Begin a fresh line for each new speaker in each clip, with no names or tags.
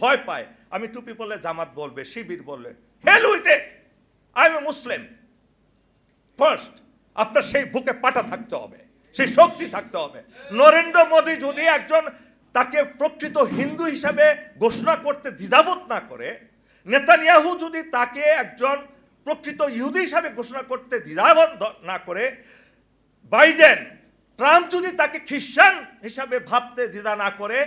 ভয় পায়। আমি টুপি পরলে জামাত বলবে, শিবির বলবে hell with I am Muslim first আপনার সেই বুকে পাটা থাকতে হবে, সেই শক্তি থাকতে হবে। নরেন্দ্র মোদী যদি একজন তাকে প্রকৃত হিন্দু হিসাবে ঘোষণা করতে দ্বিধাবোধ না করে, নেতানিয়াহু যদি তাকে একজন প্রকৃত ইহুদি হিসাবে ঘোষণা করতে দ্বিধাবোধ না করে, বাইডেন, ট্রাম্প যদি তাকে খ্রিস্টান হিসাবে ভাবতে দ্বিধা না করে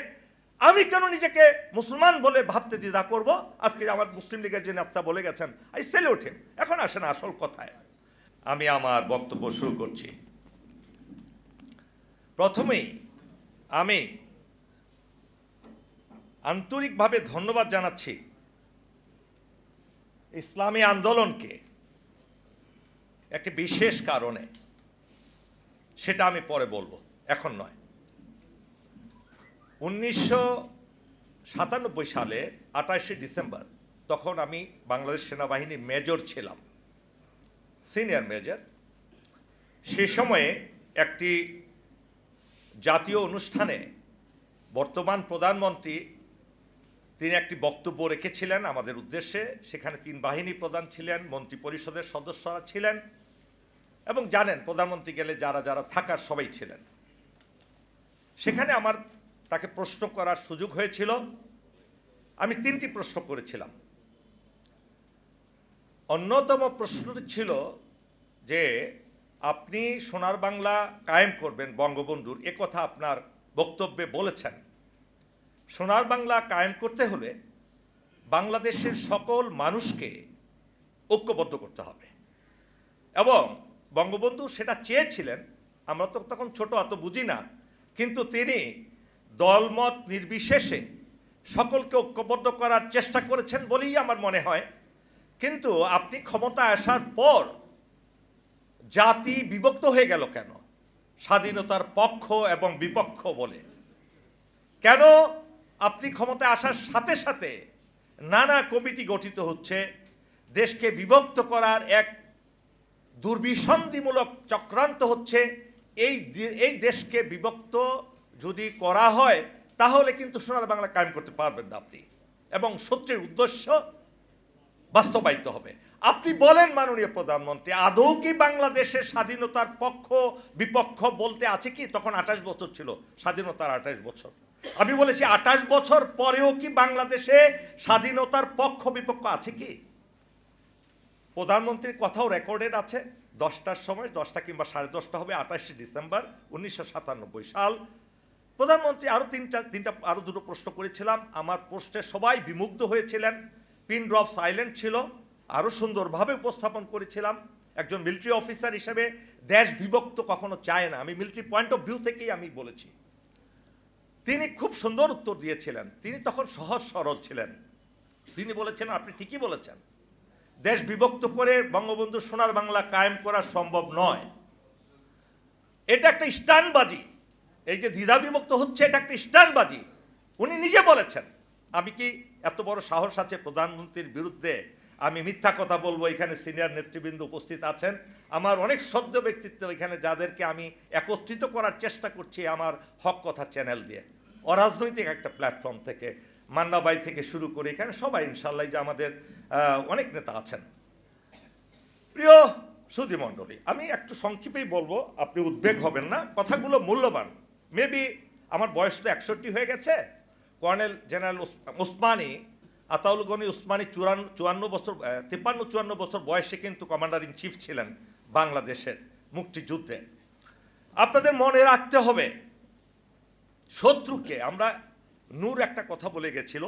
আমি কেন নিজেকে মুসলমান বলে ভাবতে দ্বিধা করব? আজকে আমার মুসলিম লীগের যে নেতা বলে গেছেন, আই সেলিউট ওঠে এখন আসেন আসল কথায়। আমি আমার বক্তব্য শুরু করছি। প্রথমেই আমি আন্তরিকভাবে ধন্যবাদ জানাচ্ছি ইসলামী আন্দোলনকে একটি বিশেষ কারণে। সেটা আমি পরে বলব, এখন নয়। উনিশশো সাতানব্বই সালে আঠাশে ডিসেম্বর, তখন আমি বাংলাদেশ সেনাবাহিনীর মেজর ছিলাম, সিনিয়র মেজর। সে সময়ে একটি জাতীয় অনুষ্ঠানে বর্তমান প্রধানমন্ত্রী, তিনি একটি বক্তব্য রেখেছিলেন আমাদের উদ্দেশ্যে, সেখানে তিন বাহিনী প্রধান ছিলেন মন্ত্রী পরিষদের সদস্যরা ছিলেন, এবং জানেন প্রধানমন্ত্রী গেলে যারা যারা থাকার সবাই ছিলেন। সেখানে আমার তাকে প্রশ্ন করার সুযোগ হয়েছিল। আমি তিনটি প্রশ্ন করেছিলাম। অন্যতম প্রশ্নটি ছিল যে, আপনি সোনার বাংলা কায়েম করবেন বঙ্গবন্ধুর, এ কথা আপনার বক্তব্যে বলেছেন। সোনার বাংলা কায়েম করতে হলে বাংলাদেশের সকল মানুষকে ঐক্যবদ্ধ করতে হবে। এবং বঙ্গবন্ধু সেটা চেয়েছিলেন, আমরা তো তখন ছোট, অত বুঝি না। কিন্তু তিনি দলমত নির্বিশেষে সকলকে ঐক্যবদ্ধ করার চেষ্টা করেছেন বলেই আমার মনে হয়। কিন্তু আপনি ক্ষমতা আসার পর জাতি বিভক্ত হয়ে গেল কেন? স্বাধীনতার পক্ষ এবং বিপক্ষ বলে। কেন আপনি ক্ষমতায় আসার সাথে সাথে নানা কমিটি গঠিত হচ্ছে, দেশকে বিভক্ত করার এক দুর্বিসন্ধিমূলক চক্রান্ত হচ্ছে, এই এই দেশকে বিভক্ত যদি করা হয়, তাহলে কিন্তু সোনার বাংলা কায়েম করতে পারবেন না আপনি। এবং সত্যের উদ্দেশ্য বাস্তবায়িত হবে। আপনি বলেন মাননীয় প্রধানমন্ত্রী, আদৌ কি বাংলাদেশের স্বাধীনতার পক্ষ, বিপক্ষ বলতে আছে কি? তখন আঠাশ বছর ছিল, স্বাধীনতার আঠাশ বছর। আমি বলেছি আঠাশ বছর পরেও কি বাংলাদেশে স্বাধীনতার পক্ষ, বিপক্ষ আছে কি? প্রধানমন্ত্রীর কথাও রেকর্ডেড আছে। দশটার সময়, দশটা কিংবা সাড়ে দশটা হবে আঠাশে ডিসেম্বর উনিশশো সাতানব্বই সাল। প্রধানমন্ত্রী আরও তিনটা তিনটা আরও দুটো প্রশ্ন করেছিলাম। আমার প্রশ্নে সবাই বিমুগ্ধ হয়েছিলেন। পিন ড্রপ সাইলেন্ট ছিল। আরও সুন্দরভাবে উপস্থাপন করেছিলাম। একজন মিলিটারি অফিসার হিসেবে দেশ বিভক্ত কখনো চায় না। আমি মিলিটারি পয়েন্ট অফ ভিউ থেকেই আমি বলেছি। তিনি খুব সুন্দর উত্তর দিয়েছিলেন। তিনি তখন সহজ সরল ছিলেন। তিনি বলেছেন, আপনি ঠিকই বলেছেন। দেশ বিভক্ত করে বঙ্গবন্ধু সোনার বাংলা কায়েম করা সম্ভব নয়। এটা একটা স্টানবাজি। এই যে দ্বিধা বিভক্ত হচ্ছে, এটা একটা স্টানবাজি উনি নিজে বলেছেন, আমি কি এত বড় সাহস আছে প্রধানমন্ত্রীর বিরুদ্ধে? আমি মিথ্যা কথা বলব, এখানে সিনিয়র নেতৃবৃন্দ উপস্থিত আছেন। আমার অনেক সদ্য ব্যক্তিত্ব এখানে, যাদেরকে আমি একত্রিত করার চেষ্টা করছি আমার হক কথা চ্যানেল দিয়ে। অরাজনৈতিক একটা প্ল্যাটফর্ম থেকে, মান্নাবাই থেকে শুরু করে এখানে সবাই ইনশাল্লাহ যে আমাদের অনেক নেতা আছেন। প্রিয় সুধী মণ্ডলী, আমি একটু সংক্ষেপেই বলব, আপনি উদ্বেগ হবেন না, কথাগুলো মূল্যবান। মেবি আমার বয়স তো একষট্টি হয়ে গেছে। কর্নেল জেনারেল ওসমানী আতাউল গনি উসমানী চুরান্ন চুয়ান্ন বছর তিপ্পান্ন, চুয়ান্ন বছর বয়সে কিন্তু কমান্ডার ইন চিফ ছিলেন বাংলাদেশের মুক্তিযুদ্ধে। আপনাদের মনে রাখতে হবে, শত্রুকে, আমরা নূর একটা কথা বলে গেছিল,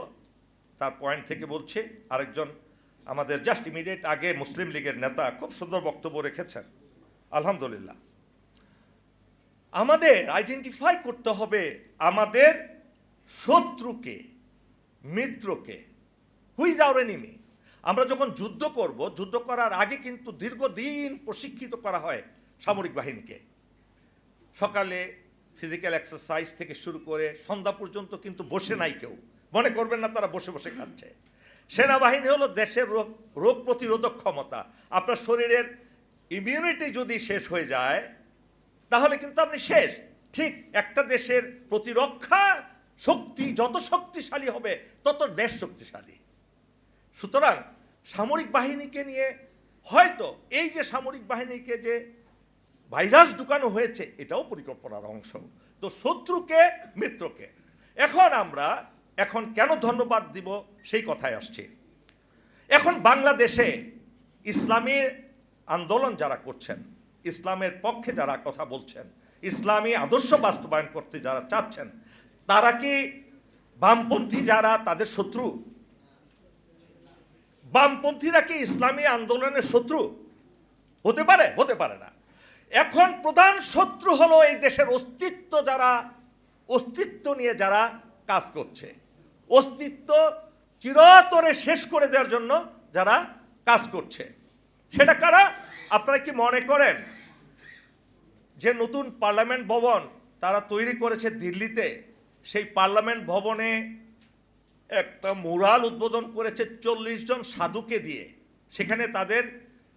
তার পয়েন্ট থেকে বলছে, আরেকজন আমাদের জাস্ট ইমিডিয়েট আগে মুসলিম লীগের নেতা খুব সুন্দর বক্তব্য রেখেছেন, আলহামদুলিল্লাহ। আমাদের আইডেন্টিফাই করতে হবে আমাদের শত্রুকে, মিত্রকে। হুইজ আওয়ার এনিমি আমরা যখন যুদ্ধ করব, যুদ্ধ করার আগে কিন্তু দীর্ঘদিন প্রশিক্ষিত করা হয় সামরিক বাহিনীকে। সকালে ফিজিক্যাল এক্সারসাইজ থেকে শুরু করে সন্ধ্যা পর্যন্ত কিন্তু বসে নাই কেউ। মনে করবেন না তারা বসে বসে খাচ্ছে। সেনাবাহিনী হলো দেশের রোগ রোগ প্রতিরোধক ক্ষমতা। আপনার শরীরের ইমিউনিটি যদি শেষ হয়ে যায় তাহলে কিন্তু আপনি শেষ। ঠিক একটা দেশের প্রতিরক্ষা শক্তি যত শক্তিশালী হবে, তত দেশ শক্তিশালী। সুতরাং সামরিক বাহিনীকে নিয়ে হয়তো এই যে সামরিক বাহিনীকে যে ভাইরাস ঢুকানো হয়েছে, এটাও পরিকল্পনার অংশ। তো শত্রুকে, মিত্রকে। এখন আমরা এখন কেন ধন্যবাদ দিব সেই কথায় আসছি। এখন বাংলাদেশে ইসলামী আন্দোলন যারা করছেন ইসলামের পক্ষে যারা কথা বলছেন, ইসলামী আদর্শ বাস্তবায়ন করতে যারা চাচ্ছেন, তারা কি বামপন্থী যারা তাদের শত্রু? বামপন্থীরা কি ইসলামী আন্দোলনের শত্রু? হতে পারে? হতে পারে না। এখন প্রধান শত্রু হলো এই দেশের অস্তিত্ব যারা, অস্তিত্ব নিয়ে যারা কাজ করছে। অস্তিত্ব চিরতরে শেষ করে দেওয়ার জন্য যারা কাজ করছে। সেটা কারা? আপনারা কি মনে করেন? যে নতুন পার্লামেন্ট ভবন তারা তৈরি করেছে দিল্লিতে, সেই পার্লামেন্ট ভবনে একটা মুরাল উদ্বোধন করেছে চল্লিশ জন সাধুকে দিয়ে। সেখানে তাদের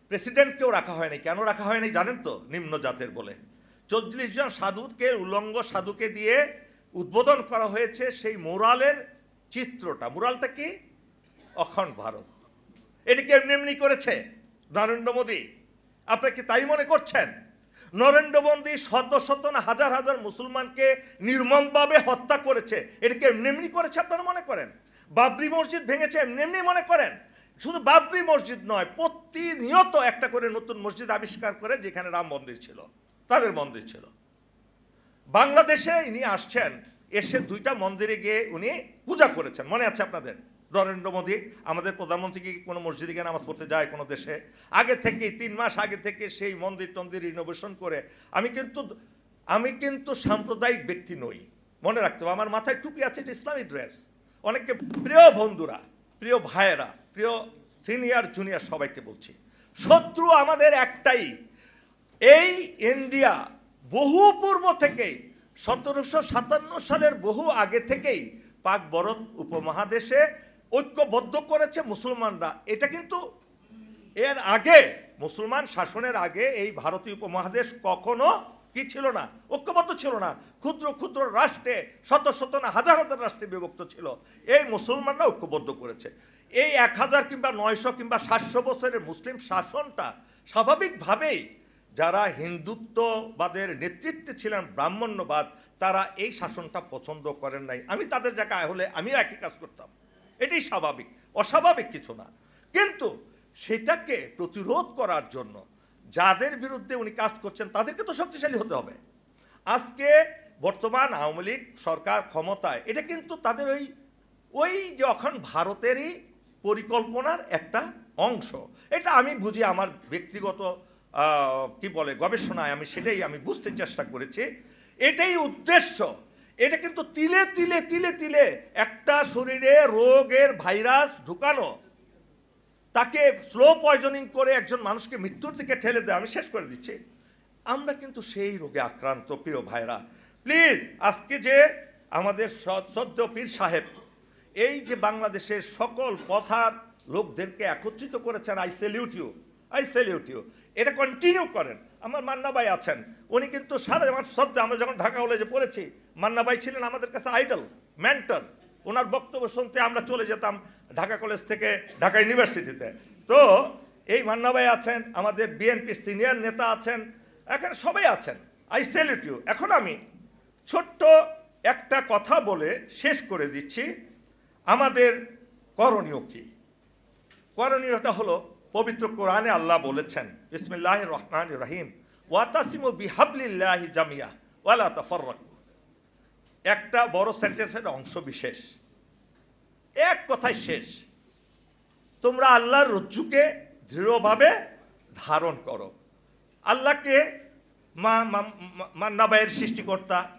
প্রেসিডেন্টকেও রাখা হয়নি। কেন রাখা হয়নি জানেন তো? নিম্ন জাতের বলে। চল্লিশ জন সাধুকে, উলঙ্গ সাধুকে দিয়ে উদ্বোধন করা হয়েছে সেই মুরালের চিত্রটা। মুরালটা কি? অখণ্ড ভারত। এটিকে এমনি এমনি করেছে? নরেন্দ্র মোদী? আপনি কি তাই মনে করছেন? নরেন্দ্র মোদী শত শত হাজার হাজার মুসলমানকে নির্মমভাবে হত্যা করেছে। এটাকে এমনি এমনি করেছে আপনারা মনে করেন? বাবরি মসজিদ ভেঙেছে এমনি এমনি মনে করেন? শুধু বাবরি মসজিদ নয়, প্রতিনিয়ত একটা করে নতুন মসজিদ আবিষ্কার করে যেখানে রাম মন্দির ছিল, তাদের মন্দির ছিল। বাংলাদেশে ইনি আসছেন, এসে দুইটা মন্দিরে গিয়ে উনি পূজা করেছেন। মনে আছে আপনাদের? নরেন্দ্র মোদী, আমাদের প্রধানমন্ত্রী কি কোনো মসজিদে গিয়ে নামাজ পড়তে যায় কোনো দেশে? আগে থেকেই, তিন মাস আগে থেকে সেই মন্দির টন্দির রিনোভেশন করে, আমি কিন্তু আমি কিন্তু সাম্প্রদায়িক ব্যক্তি নই। মনে রাখতে হবে, আমার মাথায় টুপি আছে, এটা ইসলামিক ড্রেস। অনেককে, প্রিয় বন্ধুরা, প্রিয় ভাইয়েরা, প্রিয় সিনিয়র জুনিয়র সবাইকে বলছি, শত্রু আমাদের একটাই। এই ইন্ডিয়া বহু পূর্ব থেকেই, সতেরোশো সাতান্ন সালের বহু আগে থেকেই পাক ভারত উপমহাদেশে ঐক্যবদ্ধ করেছে মুসলমানরা। এটা কিন্তু এর আগে, মুসলমান শাসনের আগে এই ভারতীয় উপমহাদেশ কখনো কি ছিল না, ঐক্যবদ্ধ ছিল না। ক্ষুদ্র ক্ষুদ্র রাষ্ট্রে, শত শত না, হাজার হাজার রাষ্ট্রে বিভক্ত ছিল। এই মুসলমানরা ঐক্যবদ্ধ করেছে। এই এক হাজার কিংবা নয়শো কিংবা সাতশো বছরের মুসলিম শাসনটা স্বাভাবিকভাবেই যারা হিন্দুত্ববাদের নেতৃত্বে ছিলেন ব্রাহ্মণ্যবাদ, তারা এই শাসনটা পছন্দ করেন নাই। আমি তাদের জায়গায় হলে আমিও একই কাজ করতাম। এটাই স্বাভাবিক, অস্বাভাবিক কিছু না। কিন্তু সেটাকে প্রতিরোধ করার জন্য যাদের বিরুদ্ধে উনি কাজ করছেন, তাদেরকে তো শক্তিশালী হতে হবে। আজকে বর্তমান আওয়ামী লীগ সরকার ক্ষমতায়, এটা কিন্তু তাদের ওই ওই যখন ভারতেরই পরিকল্পনার একটা অংশ। এটা আমি বুঝি আমার ব্যক্তিগত কি বলে, গবেষণায় আমি সেটাই আমি বুঝতে চেষ্টা করেছি। এটাই উদ্দেশ্য এটা কিন্তু তিলে তিলে তিলে তিলে একটা শরীরে রোগের ভাইরাস ঢুকানো। তাকে স্লো পয়জনিং করে একজন মানুষকে মৃত্যুর দিকে ঠেলে দেয় আমি শেষ করে দিচ্ছি। আমরা কিন্তু সেই রোগে আক্রান্ত, প্রিয় ভাইরা। প্লিজ, আজকে যে আমাদের সদ্য পীর সাহেব, এই যে বাংলাদেশের সকল পথার লোকদেরকে একত্রিত করেছেন I salute you I salute you এটা কন্টিনিউ করেন। আমার মান্না ভাই আছেন। উনি কিন্তু সারা আমার শ্রদ্ধা, আমরা যখন ঢাকা কলেজে পড়েছি মান্না ভাই ছিলেন আমাদের কাছে আইডল মেন্টর ওনার বক্তব্য শুনতে আমরা চলে যেতাম ঢাকা কলেজ থেকে ঢাকা ইউনিভার্সিটিতে তো এই মান্না ভাই আছেন, আমাদের বিএনপি সিনিয়র নেতা আছেন, এখানে সবাই আছেন। আই সেলিউট ইউ এখন আমি ছোট্ট একটা কথা বলে শেষ করে দিচ্ছি। আমাদের করণীয় কী? করণীয়টা হলো পবিত্র কোরআনে আল্লাহ বলেছেন বিসমিল্লাহ রহমান রহিম ওয়াতাসিমু বিহাবলিল্লাহি জামিয়া ওয়ালা তাফাররাকু। একটা বড় সেন্টেন্সের অংশ বিশেষ। এক কথায় শেষ। তোমরা আল্লাহর রজ্জুকে দৃঢ়ভাবে ধারণ করো। আল্লাহকে মা মান্নাবাইয়ের সৃষ্টিকর্তা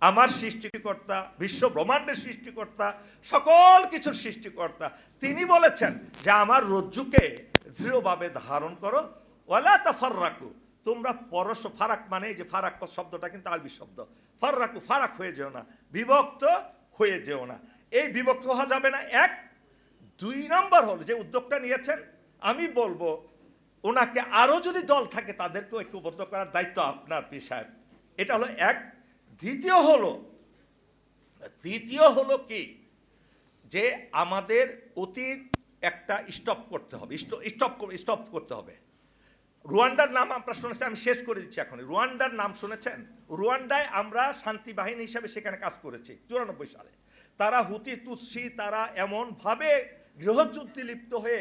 আমার সৃষ্টিকর্তা, বিশ্ব ব্রহ্মাণ্ডের সৃষ্টিকর্তা, সকল কিছুর সৃষ্টিকর্তা। তিনি বলেছেন যে আমার রজ্জুকে দৃঢ়ভাবে ধারণ করো। ওয়ালা তাফার রাখু তোমরা পরশ ফারাক মানে যে ফারাক শব্দটা কিন্তু আরবি শব্দ। ফারাকু ফারাক হয়ে যেও না, বিভক্ত হয়ে যেও না। এই বিভক্ত হওয়া যাবে না। এক, দুই নম্বর হল যে উদ্যোগটা নিয়েছেন, আমি বলব, ওনাকে আরও যদি দল থাকে তাদেরকেও ঐক্যবদ্ধ করার দায়িত্ব আপনার পি সাহেব। এটা হলো এক। দ্বিতীয় হলো তৃতীয় হলো কি? যে আমাদের অতীত একটা স্টপ করতে হবে স্টপ স্টপ করতে হবে। রুয়ান্ডার নাম আপনারা শুনেছেন, আমি শেষ করে দিচ্ছি এখন রুয়ান্ডার নাম শুনেছেন? রুয়ান্ডায় আমরা শান্তি বাহিনী হিসাবে সেখানে কাজ করেছি, চুরানব্বই সালে। তারা হুতি তুৎসি তারা এমনভাবে গৃহযুদ্ধে লিপ্ত হয়ে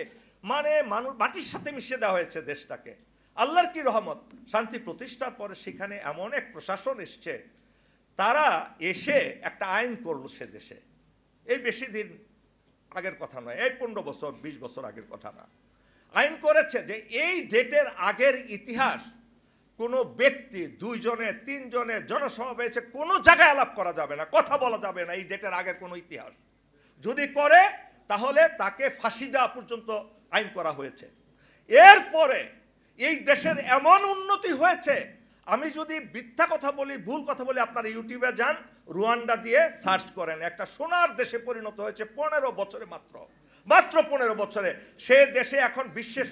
মানে মানুষ মাটির সাথে মিশিয়ে দেওয়া হয়েছে দেশটাকে। আল্লাহর কি রহমত? শান্তি প্রতিষ্ঠার পরে সেখানে এমন এক প্রশাসন এসছে তারা এসে একটা আইন করল সে দেশে। এই বেশি দিন আগের কথা নয়, এই পনেরো বছর, বিশ বছর আগের কথা না। আইন করেছে যে এই ডেটের আগের ইতিহাস কোনো ব্যক্তি, দুইজনে, তিনজনে, জনসমাবেশে কোনো জায়গায় আলাপ করা যাবে না, কথা বলা যাবে না এই ডেটের আগের কোনো ইতিহাস। যদি করে, তাহলে তাকে ফাঁসি দেওয়া পর্যন্ত আইন করা হয়েছে। এরপরে এই দেশের এমন উন্নতি হয়েছে আমি যদি মিথ্যা কথা বলি, ভুল কথা বলি, আপনার ইউটিউবে যান, রুয়ান্ডা দিয়ে সার্চ করেন। একটা সোনার দেশে পরিণত হয়েছে পনেরো বছরে মাত্র। মাত্র পনেরো বছরে। সে দেশে এখন বিশ্বের